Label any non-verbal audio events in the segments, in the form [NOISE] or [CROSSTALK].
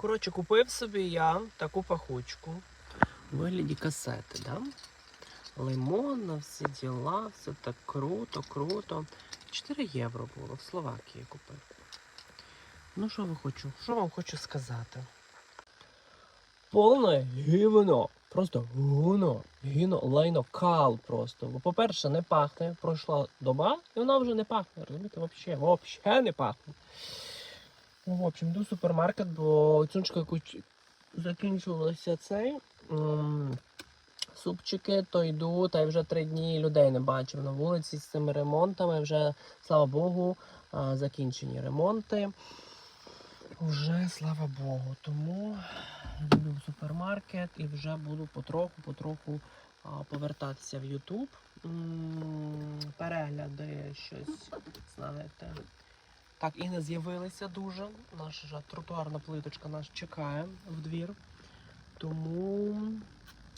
Коротше, купив собі я таку пахучку. У вигляді касети, да? Лимонна, всі діла, все так круто, круто. 4 євро було в Словакії купив. Ну, що ви хочу? Що вам хочу сказати? Повне гівно. Просто гуно, гіно, лайно, кал просто. Бо, по-перше, не пахне. Пройшла доба, і вона вже не пахне. Розумієте, взагалі, взагалі не пахне. Ну, в общем, в супермаркет, бо куч... закінчувалося цей. м, Супчики, то йду, та й вже три дні людей не бачив на вулиці з цими ремонтами. Вже, слава Богу, закінчені ремонти. Вже слава Богу. Тому йду в супермаркет і вже буду потроху-потроху повертатися в. М, Перегляди щось, знаєте. Так, і не з'явилися дуже. Наша тротуарна плиточка нас чекає в двір. Тому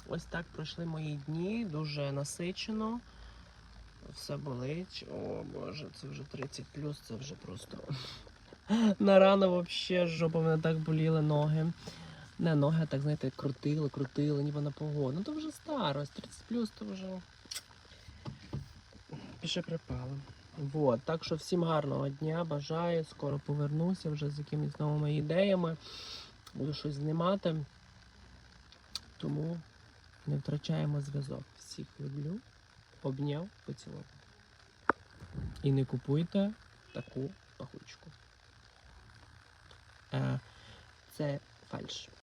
ось так пройшли мої дні, дуже насичено. Все болить. О Боже, це вже 30 це вже просто. [LAUGHS] На рано взагалі жопа мене так боліли ноги. Не ноги, так знаєте, крутили, крутили, ніби на погоду. Ну то вже старость, 30 то вже піше припало. Вот, так що всім гарного дня, бажаю. Скоро повернуся вже з якимись новими ідеями. Буду щось знімати. Тому не втрачаємо зв'язок. Всіх люблю. Обняв, поцілував. І не купуйте таку пахучку. Е, це фальш.